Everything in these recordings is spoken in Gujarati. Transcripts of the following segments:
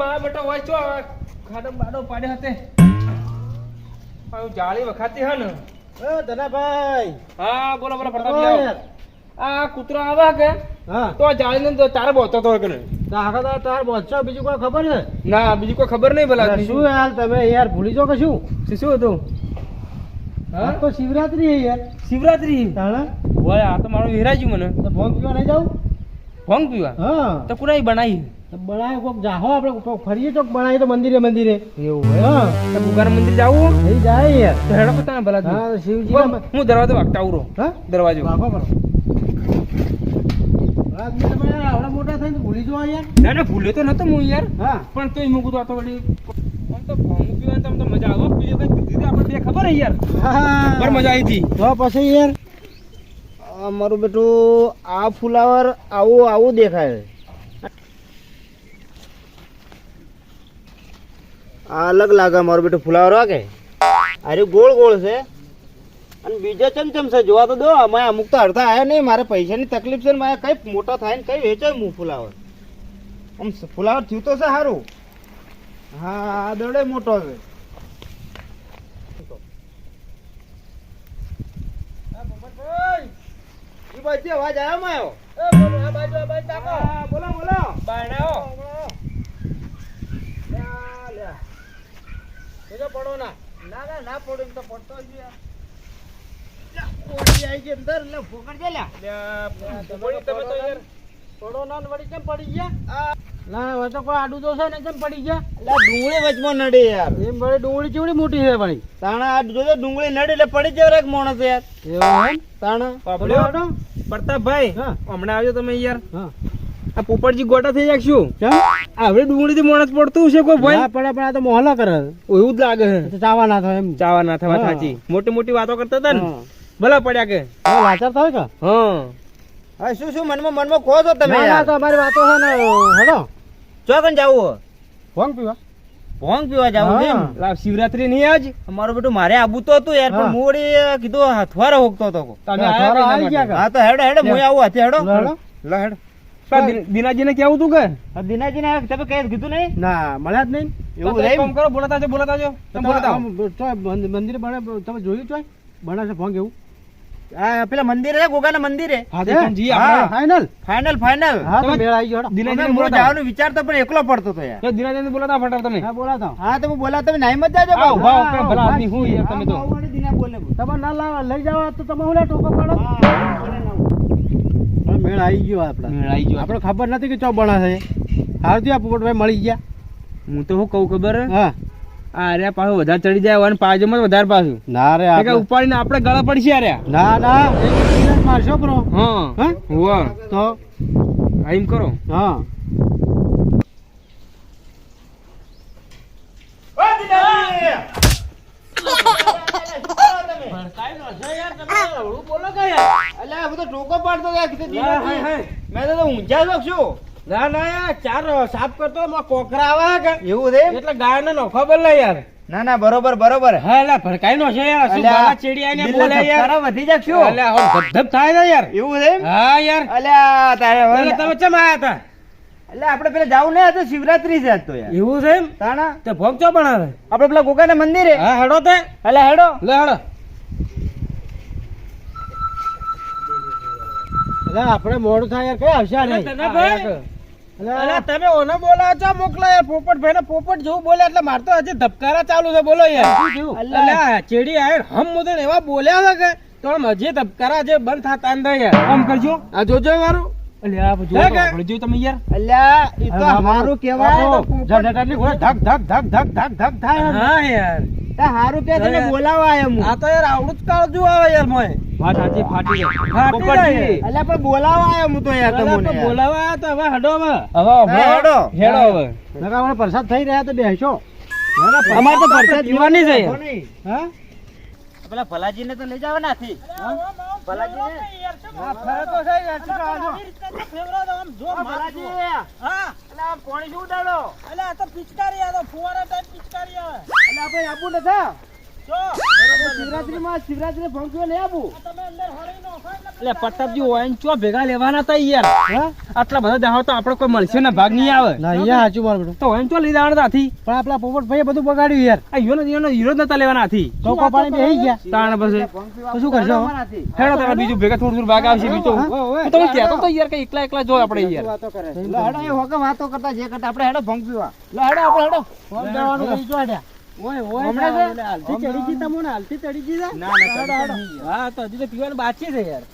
મારા બેટા હોય ચો ખાડો બાડો પાડે હતે. પાછું જાળી વખાતી હે ને. એ ધનાભાઈ. હા બોલો બોલો ઓ પ્રતાપ આ કૂતરો આવે કે? હા. તો આ તારે બોતો તો કે નહીં? તો આખા દાડો તાર બોલશો બીજું કોઈ ખબર છે? ના બીજું કોઈ ખબર નહીં ભલા શું યાર તમે યાર ભૂલી જો કે શું? શું હતું? હા? તો શિવરાત્રી યાર. શિવરાત્રી? તાણે? હોય આ તો મારું વિહરાજ્યું મને. તો ભોગ પીવા નહીં જાવ ભોંગ પીવા? હા. તો કુનાઈ બનાવી. તો બનાય કોક જાહો આપણે કોક ફરીએ તો બળાય તો મંદિરે મંદિરે. એવું હા. તો બુગાર મંદિર જાવું થઈ જાય યાર. તો હેડો પતા ભલા હા શિવજી હું હું દરવાજો વાગતા આવરો હા? દરવાજો. મોટા થઈને ભૂલી જાઓ યાર ના ના ભૂલ્યો તો નતો હું યાર. હા. પણ તોય મૂકું તો આ તો વળી આમ તો ભંગ પીવાની તો મજા આવો. પીધી તો આપણે બે ખબર હે યાર. પર મજા આવી હતી. તો પછી યાર મારું બેટું આ ફુલાવર આવું આવું દેખાય આ અલગ લાગે મારો બેટો ફુલાવર કે અરે ગોળ ગોળ છે. અને બીજા ચમચમ છે જોવા તો દો અમારે અમુક તો અડધા આવ્યા નહીં મારે પૈસાની તકલીફ છે ને મારે કઈ મોટા થાય ને કઈ વેચાય હું ફુલાવર આમ ફુલાવર થયું તો છે સારું. હા આ દોડે મોટો છે. અવાજ આવ્યો બોલો બોલો બાયણાઓ લ્યા, લ્યા. જોજો પડો ના. ના ના ના પડો તો પડતો જ ઓડી આઈ ગઈ અંદર લે ફોકટ દે લ્યા લ્યા, તમે તો યાર પડો ના વળી કેમ પડી ગયા? ના હવે તો કોઈ આડું તો છે ને કેમ પડી ગયા? એટલે ડુંગળી વચમાં નડે યાર. એમ વળી ડુંગળી ચીવડી મોટી છે વળી. તાણા આ જોજો ડુંગળી નડે એટલે પડી જાય એક માણસ યાર. એવું તાણા બાપડો. પ્રતાપભાઈ હા. હમણાં આવજો તમે યાર. હા. આ પોપટજી ગોટા થઈ જાગશું કેમ? આવડે ડુંગળી થી માણસ પડતું છે કોઈ ભાઈ ના પડે પણ આ તો મોહલા કરે. એવું જ લાગે છે. તો ચાવા ના થાય એમ. ચાવા ના થવા સાચી. મોટી મોટી વાતો કરતા હતા ને. ભલા પડ્યા કે? હા, લાચાર થાય કે? હા. શું શું મનમાં મનમાં ખો છો તમે ના તો અમારી વાતો છે ને ચો ચોકન જાવું ભોંગ પીવા. ભોંગ પીવા જાવું છે એમ? લા, શિવરાત્રી નહીં આજ? અમારો બેટું મારે આબુ તો હતું યાર પણ મોડી કીધું હાથવારો હોકતો હતો. તમે કઈ ના હા તો હેડો હેડો હું આવું હાથે હેડો. હેડો. લો હેડો. દિનાજીને કેવું તું કે? દિનાજી ને તમે કઈ કીધું નહીં? ના મળ્યા જ નહીં. એવું તમે કામ કરો બોલાતા જો બોલાતા જો તમે બોલાતા મંદિર બને તમે જોયું ચોય? બને છે ભોંગ આ પેલા મંદિર છે ગોગાના મંદિરે? હા, પણ ફાઇનલ ફાઇનલ ફાઇનલ હા. તો મેળ આવી ગયો દિનાજીને વિચારતો પણ એકલો પડતો તો યાર. જો દિનાજીને બોલાતા ફટાફટ તમે. હા બોલાતા હા તમે બોલાતા તમે નાઈ મત જાજો ભાવ, ભલા આદમી હું. યાર તમે તો. તમે ના લઈ જાવ તો તમે હું ટોકો પાડો. મેળ આવી ગયો આપણે. મેળ આવી ગયો. આપણે ખબર નથી કે ચો બના છે સારું આ પોપટભાઈ મળી ગયા. હું તો શું કહું ખબર? હે? અરે પાછું વધારે ચડી જાય અને પાજમાં વધારે પાછું. ના રે કે ઉપાડીને આપણે ગળા પડશે અરે ના ના. મારશો બ્રો. હા. હા? તો? આઈમ કરો. હા, એમ કરો હા ના ના. યાર ચાર સાફ કરતો એમાં કોકરા આવે કે એવું છે એટલે ગાય નોખો બોલે યાર. ના ના બરોબર બરોબર. હા એટલે ભડકાઈ નો છે યાર શું અલ્યા, બાલા ચેડી આઈને બોલે યાર? વધી જશો અલ્યા, આમ ધબધબ થાય ને યાર. એવું છે હા યાર. અલ્યા તારે એટલે તમે ચમ આયા હતા એટલે આપણે પેલા જાવું ને તો શિવરાત્રી છે આજ તો યાર. એવું છે તાણા? તે ભોગ ચો બનાવે? આપણે પેલા ગોગાના મંદિરે? હા હેડો તે. એટલે હેડો. લે હેડો. આપડે મોડું થાય કઈ એટલે તમે ઓને બોલાવો છો મોકલો યાર પોપટ ભાઈ પોપટ જેવું બોલે એટલે માર તો હજી ધબકારા ચાલુ છે બોલો યાર. થયું? ચેડી આયર હમ મુદન એવા બોલ્યા છે કે તો હજી ધબકારા જે બંધ થતા અંદર યાર. આમ કરજો. આ જોજો મારું. અલ્યા જો હે તમે યાર. અલ્યા ઈ તો હારું કહેવાય આ તો ઘોડે ધક ધક ધક ધક ધક ધક થાય હા યાર. તે હારું કે તમે બોલાવા આયા હું. આ તો યાર આવડું જ કાળજુ આવે યાર મોય વાત સાચી ફાટી જાય. ફાટી. જાય. અલ્યા પણ બોલાવા આયા હું તો યાર તમને. તો બોલાવા આયા તો હવે હડો હવે. હવે હા, હેડો. હેડો હવે. નકા હમણાં પ્રસાદ થઈ રહ્યા તો બેસો અમારે તો પ્રસાદ જીવાની છે. હા? પેલા ભલાજીને તો લઈ જવા નાથી ભલાજીને હા, ફરે તો છે યાર, ચલો આવજો. હા, ભલાજી. એટલે આ પાણી શું ઉડાડો? એટલે આપણે આબુ નથી. શિવરાત્રીમાં શિવરાત્રી ફંક્શન નહીં આપું એટલે પ્રતાપજી ઓયન ચો ભેગા લેવાના હતા યાર? આટલા બધા દાહો તો આપણે કોઈ મળશે ને ભાગ નહીં આવે. ના અહીંયા સાચું મારું બેટું. તો ઓયન ચો લઈ જવાના હતા પણ આપણા પોપટભાઈએ બધું બગાડ્યું યાર. આ હીરો હીરો હીરો નતા લેવાના હાથી ચોકો પાણી બેસી ગયા? તાણ પછી. તો શું કરશો? હેડો તમે બીજું ભેગા થોડું થોડું ભાગ આવશે બીજું. હું? કહેતો તો યાર કે એકલા એકલા જો આપણે યાર. વાતો કરે હેડો એ હોકે વાતો કરતા જે કરતા આપણે હેડો ભંગ પીવા. હેડો આપણે હેડો. ફોન જવાનું કઈ જો આડ્યા. ઓય ઓય હાલથી ચડી ગઈ તમને હાલથી ચડી ગઈ ના ના હેડો હેડો. હા તો હજી તો પીવાનું બાકી છે યાર.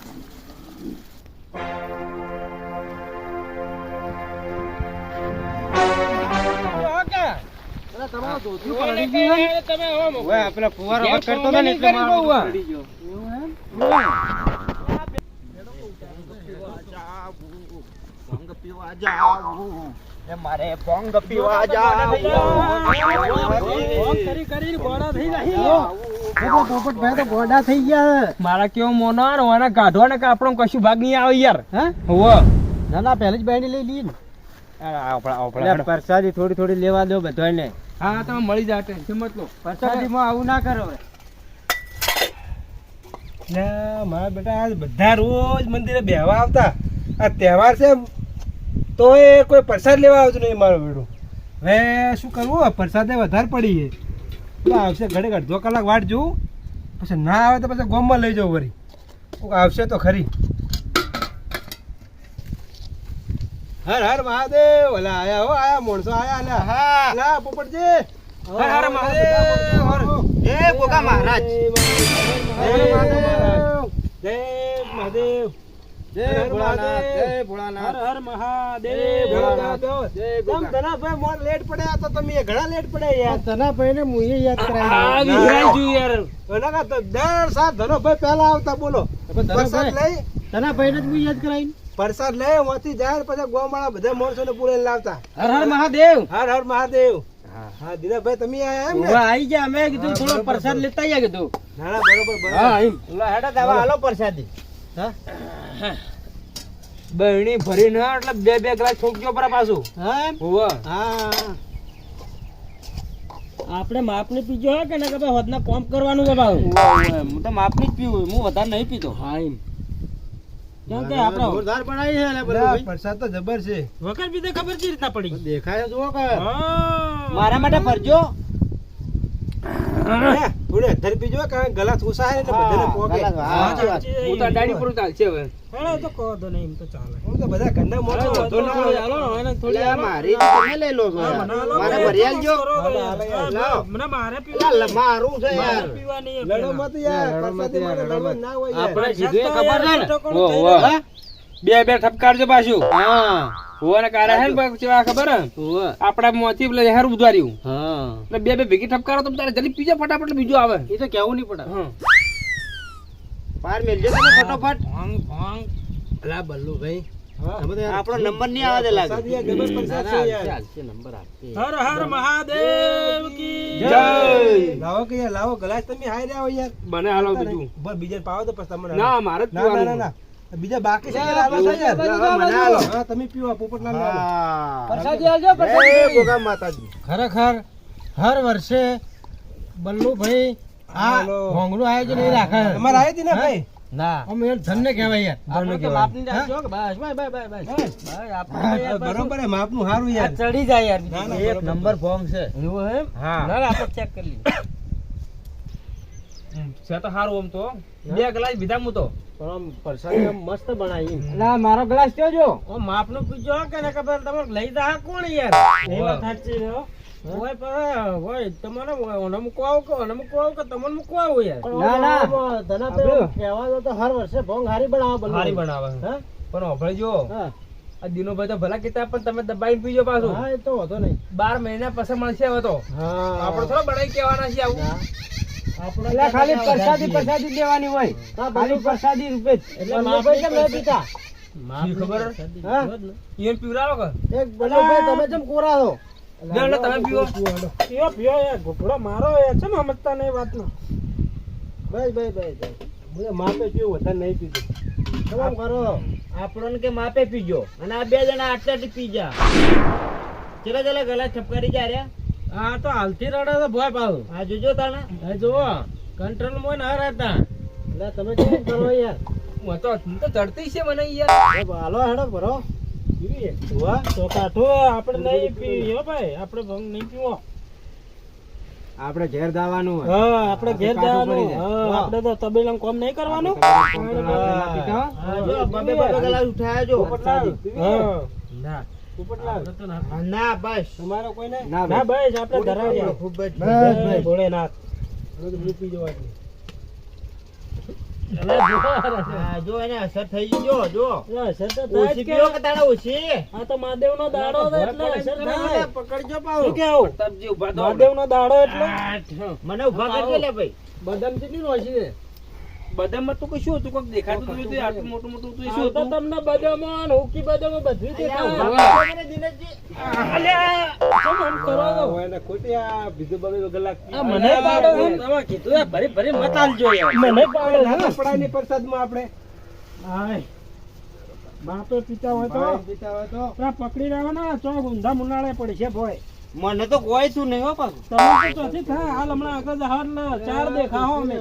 પીવા જાવું. એ મારે ભંગ પીવા ફોન કરી કરીને ગોળા થઈ જાય. એટલે પોપટભાઈ તો ગોડા થઈ ગયા. મારા કેવો મોનો ને ઓને કાઢવા ને આપણો કશું ભાગ નહીં આવે યાર. હે? હોવ. ના ના પહેલી જ બાયડી લઈ લીધી ને. એટલે પ્રસાદી થોડી થોડી લેવા દો બધાને. હા તમે મળી જાય ટેન્શન મત લો. પ્રસાદીમાં આવું ના કરો ના મારા બેટા આજ બધા રોજ મંદિરે બેહવા આવતા. આ તહેવાર છે તો એ કોઈ પ્રસાદ લેવા આવતું નહીં મારો બેડું હવે શું કરવું? પ્રસાદે વધારે પડી છે. આવશે ઘડે અડધો કલાક વાટ જોઉં. પછી ના આવે તો પછી ગોમમાં લઈ જાઉં વળી આવશે તો ખરી. હર હર મહાદેવ. ઓલા આયા હો આયા માણસો આયા અલા હા. લા પોપટજી. હર હર મહાદેવ. એ ગોગા મહારાજ. જય મહાદેવ. જય મહાદેવ. જય ભોળાનાથ જય ભોળાનાથ. હર મહાદેવ. ભોળાનાથ. જય જય ધનાભાઈ મોર લેટ પડ્યા તો તમે ઘણા લેટ પડ્યા યાર. ધનાભાઈને મુંએ યાદ આ કરાવી વિહરાઈ યાર. એના કરતા દર સાત ધનોભાઈ પહેલા આવતા બોલો. પ્રસાદ લઈ. ધનાભાઈને જ મું યાદ કરાવી પ્રસાદ લઈ વાંથી જાય પછી ગોમાળા બધા મોરસો ને પૂરે લાવતા. હર હર મહાદેવ. હર હર મહાદેવ. હા. દીનાભાઈ તમે આયા એમ ને? ગયા અમે કીધું થોડો પ્રસાદ લેતા આવ્યા કીધું. ના ના બરોબર બરોબર. હા એમ. લો દવા હાલો પ્રસાદી. બહેણી ભરીને એટલે બે બે ગ્લાસ ઠોકજો પર પાછું. હા હા. આપણે માપની પીજો હે કે ના કે ભાઈ હોદના કોમ કરવાનું છે ભાઈ હું તો માપની જ પીવું હું વધારે નહીં પીતો. હા એમ. કેમ કે આપણે જોરદાર બનાવી છે એટલે ના, પ્રસાદ તો જબર છે. વખત બીજે ખબર છે રીતના પડી? દેખાય જુઓ કે. મારા માટે ફરજો હે, થોડી અધર પીજો કારણ કે ગલા થૂસાય એટલે બધાને ગલા- હા. હું તો અડાડી પર ચાલશે હવે. હું તો બધા ઘરના માણસો તો ના હાલો એને થોડી આ મારી તો તમે લઈ લો. મારે ભરી આલજો લાવો. એટલે લ- મારું છે યાર. લડો મત યાર પ્રસાદી માટે લડો ના હોય આપણે કીધું ખબર છે ને? હો, હો. બે બે ઠપકારજો પાછું. હા. હોવા ને હે ને પાછું ખબર હે? આપડા મોથી પેલા હેર ઉધાર્યું. હા. એટલે બે બે ભેગી ઠપકારો તો તારે જલ્દી પીજો ફટાફટ એટલે આવે. એ તો કેવું નહીં પડે. પાર મેલજો તમે ફટોફટ. અલા બલ્લુ ભાઈ હા. તમે તો યાર આપણો નંબર નહીં આવે લાગે. પ્રસાદ યાર જબર પ્રસાદ છે યાર. નંબર હર હર મહાદેવ કી જય. લાવો કે લાવો ગલાસ તમે હાઈ રહ્યા હો યાર. મને હાલો બીજું. પાવો તો પછી તમને ના મારે ના ના ના ના. બીજા બાકી છે યાર. હા તમે પીવો પોપટલાલ. હા. પ્રસાદી આલજો માતાજી. ખરેખર હર વર્ષે બલ્લુભાઈ આ હાલો. ભોંગનું આયોજન એ રાખે. તમારે આવી હતી ને ભાઈ? ના. અમે ધન્ય કહેવાય યાર. બરોબર હે માપનું સારું યાર. ચડી જાય યાર એક નંબર ફોર્મ છે. એવું એમ? હા. ના ના આપણે ચેક કરી લઈએ. છે તો સારું આમ તો. બે ગ્લાસ પીધા હું તો પણ આમ પ્રસાદી મસ્ત બનાવી ના મારો ગ્લાસ જોજો ઓ માપનો પીજો કે ને ખબર તમારે લઈ જા કોણ યાર? એ વાત સાચી છે ઓય પર ઓય તમારે ઓને મૂકવા કે ઓને મૂકવા કે તમને મૂકવા આવો યાર? ના ના. ધના તો કહેવા તો હર વર્ષે ભોંગ હારી બનાવો. હારી બનાવે હા? પણ ઓભળજો જો આ દિનોભાઈ તો ભલા કીધા પણ તમે દબાઈ પીજો પાછું. હા એ તો હતો નહીં. બાર મહિના પછી મળશે હવે તો. હા. આપણે થોડા બનાવી કેવાના છે આવું. ના. એટલે ખાલી પ્રસાદી પ્રસાદી દેવાની હોય. ખાલી પ્રસાદી રૂપે એટલે બલ્લુભાઈ કેમ નહીં પીતા શી ખબર હા ઈવન પીવડાવો કે? એક બલ્લુભાઈ તમે જેમ કોરા છો લ્યો, લ્યો, તમે પીવો. પીવો પીવો યાર ઘોઘડો મારો યાર છે સમજતા નહીં વાતનો. બસ બસ બસ માપે પીવું વધારે નહીં પીધું તમામ કરો આપણને કે માપે પીજો. અને આ બે જણા આટલા પીજા પી જા. ચલો ચલો ગલા છપકારી જા રહ્યા. હા તો હાલથી રડે તો ભોય પાવ આ જોજો તાણા. હા જુઓ કંટ્રોલમાં ના રહેતા. એટલે તમે કેમ કરો યાર. હું તો હું તો ચડતી છે મને યાર. હાલો હેડો ભરો. જોવા તો કાઠો આપણે નહીં પીવો ભાઈ. આપણે ભંગ નહીં પીવો. આપણે ઘેર દાવાનું હા આપણે ઘેર જવાનું. આપણે તો તબેલામાં કોમ નહીં કરવાનું. હા. હા, જો. બબે બબે ગલાસ ઉઠાયા જો. હા. ના. હા, ના બસ. તમારો કોઈ ના ના ભાઈ આપણે ધરાવ્યા ખૂબ જ. બસ, ભોળેનાથ. હવે તો મૂકી જવાનું હા, જો એને અસર થઈ ગઈ જો જો. અસર તો થાય જ કે. પીવો ઓછી આ તો મહાદેવનો દાડો એટલે અસર થાય. પકડજો શું કેવું પ્રતાપજી ઊભા થો. મહાદેવનો દાડો એટલે? મને ઊભા કરજો લે ભાઈ. બદામ કેટલી રોશી છે. બદામમાં તો કશું હતું કોક દેખાતું તો આટલું મોટું મોટું હતું શું હતું. તમને બદામો ને હુકી બદામો બધું દિનેશજી. અલ્યા, કેમ આમ કરો હોય ને ખોટી આ બીજું બબે કલાક આ મને પાડો છો? તમે કીધું એ ભરી ભરી મત આલજો મને પાડો છો? નાના પડાની પ્રસાદમાં આપણે. હાય. બાપે પિતા હોય તો. પિતા હોય તો. ત્યાં પકડી રહેવાના ચો ઊંધા મુનાળે પડશે ભોય. મને તો કોઈ તું નહીં હો પાછું. તમે તો ચોથી થાય? હાલ હમણાં આગળ હાલ ને ચાર દેખાહો અમે.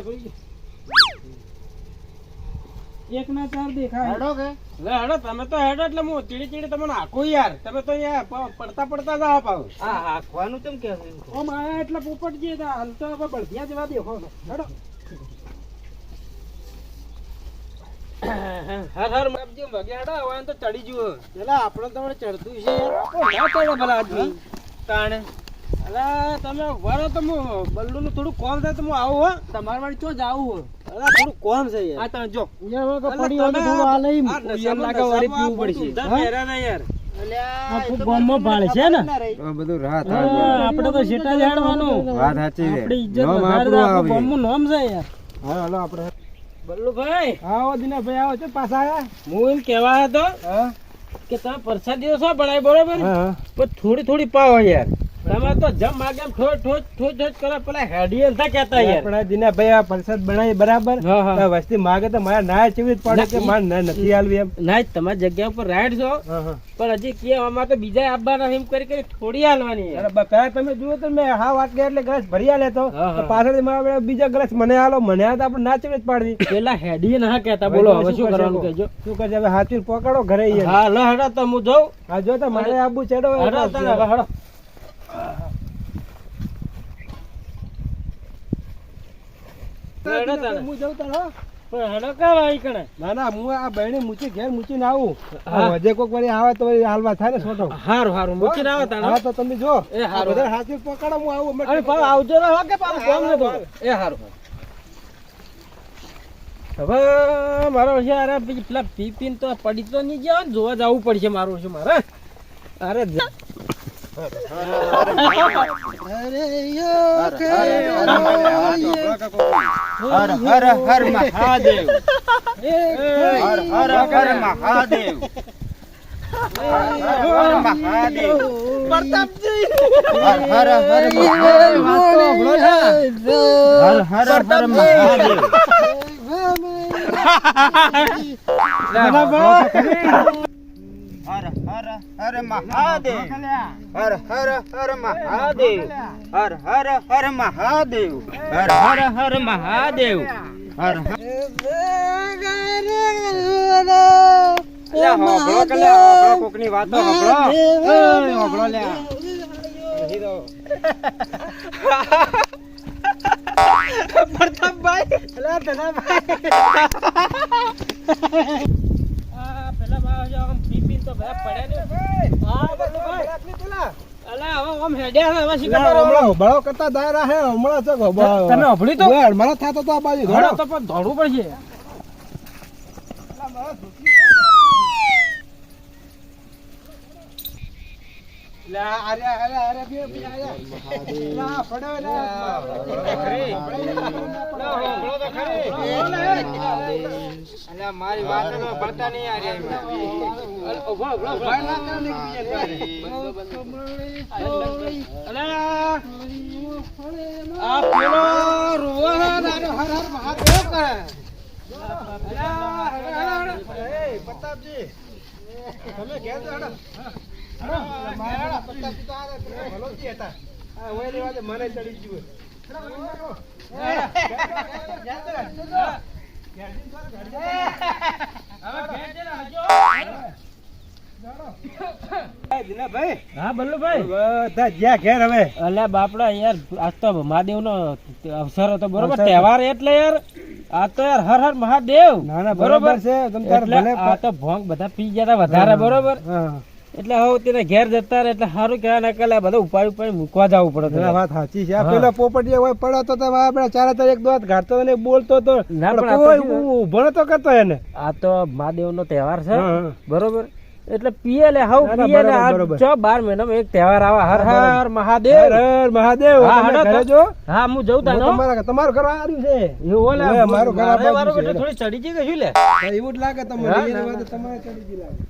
એક ના ચાર દેખાય. હેડો કે? લે હેડો તમે તો હેડો એટલે હું ચીડી ચીડી તમને આખો યાર. તમે તો અહીંયા પડતા પડતા જ જાઓ પાવ આ આખવાનું કેમ કે ઓ માયા એટલે પોપટજી હતા હાલ તો હવે બળધિયા જેવા દેખો હેડો. હર હર મગજી મગે હેડો હવે તો ચડી જુઓ. પેલા આપણે તમને ચડતું છે. ના ચડે ભલા આદમી. તાણે? અલા તમે વળો તો હું બલ્લુનું થોડું કોમ થાય તો હું આવું હો. તમારે વાળી ચો જાવું હો. અલા થોડું કોમ છે આ તમે જો. યાર પડી હોય તો આ લઈ ના યાર. ને? ના શેટા વાત સાચી ઇજ્જત નોમ આપણું આવે. નામ છે યાર. હા હાલો આપણે. બલ્લુભાઈ. આવો દિનેશભાઈ આવો છો પાછા આયા? હું એમ કહેવા હતો કે તમે પરસાદ દિવસ ભણાય બરોબર? પણ થોડી થોડી પાવો યાર. તમે તો જમ માગે એમ ઠોચ ઠોચ ઠોચ ઠોચ કરો પેલા હેડી થા કહેતા યાર આપણે દિનાભાઈ આ પ્રસાદ બનાવી બરાબર હા, હા. તો વસ્તી માગે તો મારે ના ચેવી પડે કે ના, ના નથી આલવી એમ ના તમારી જગ્યા ઉપર રાઈડ છો હા, હા. પણ હજી કે આમાં તો બીજા આવવાના એમ કરી કરી થોડી હાલવાની યાર. અરે તમે જુઓ તો મેં હા વાત કરી એટલે ગ્લાસ ભરી આલે તો હા, હા. મારા બીજા ગ્લાસ મને આલો મને આ તો આપણે ના ચીવી જ પાડવી પેલા હેડી ના કેતા બોલો હવે શું કરવાનું કેજો શું હવે હાથી પકડો ઘરે. હા લો હેડો તો હું જાઉં આ જો તો મારે આબુ ચડો હેડો તને હેડો. હું જાઉં તારો પણ હેડો કાં કણે? ના ના હું આ બહેણી મૂકી ઘેર મૂકીને આવું. હા. કોક વારી આવે તો હાલવા થાય ને છોટો હારું હારું મૂકીને આવો તને. હા તો તમે જો. એ હારું. બધા હાથી પકડો હું આવું અરે પાછો આવજો ને હો કે કોમ ને તો. એ હારું હવે મારો છે અરે પેલી પી પીને તો પડી તો નહીં ગયા ને જોવા જવું પડશે મારું છે મારે. અરે હર હર હર મહાદેવ. હર હર હર મહાદેવ. હર હર મહાદેવ. હર હર હર મહાદેવ. હર હર હર મહાદેવ હર હર મહાદેવ. હર હર હર મહાદેવ. હર હર હર મહાદેવ. હર હર હર મહાદેવ. હર હર કોકની વાતો હોભળો. લ્યા. તો ઉભાળો કરતા દાયરા હે. તમે તો? તો આ બાજુ હેડો તો પણ પડશે લ્યા, આરે, આરે, આરે, બે, બે, આરે. લ્યા, પડ્યો, લ્યા. ખરી. પડ્યો, હોભળો તો ખરી. અલ્યા, મારી વાત તો ભળતા નહીં આ પેલો આને હર હર મહાદેવ કરે. પ્રતાપજી. તમે ઘેર મને ચડી ગયું બાપડા યાર આજ તો મહાદેવ નો અવસર હતો બરોબર? તહેવાર એટલે યાર આ તો યાર હર હર મહાદેવ. બરોબર છે આ તો ભોંગ બધા પી ગયા વધારે બરોબર? હા. એટલે હવે તેના ઘેર જતા રહે એટલે સારું કહેવા ના કલે બધા ઉપાડ ઉપાડ મૂકવા જવું પડે વાત સાચી છે. પેલા હા. હોય પડ્યો તો આપણે ચાર એક દોત ઘાટતો તો ને બોલતો તો. ના, પણ પણ આ તો કરતો એને. આ તો મહાદેવ નો તહેવાર છે. બરોબર? એટલે પીએ લે ના, પીએ લે છ બાર મહિનામાં એક તહેવાર આવે. હર હર મહાદેવ. હર મહાદેવ. હા, જો. હા હું જઉં તા તાનો તમારા તમારું ઘર આવ્યું છે. એવું ઓલે મારું ઘર આ મારે બાજુ વારો છે, થોડી ચડી ગઈ કે શું લે? એવું જ લાગે તમને. તમારે ચડી ગઈ લાગે.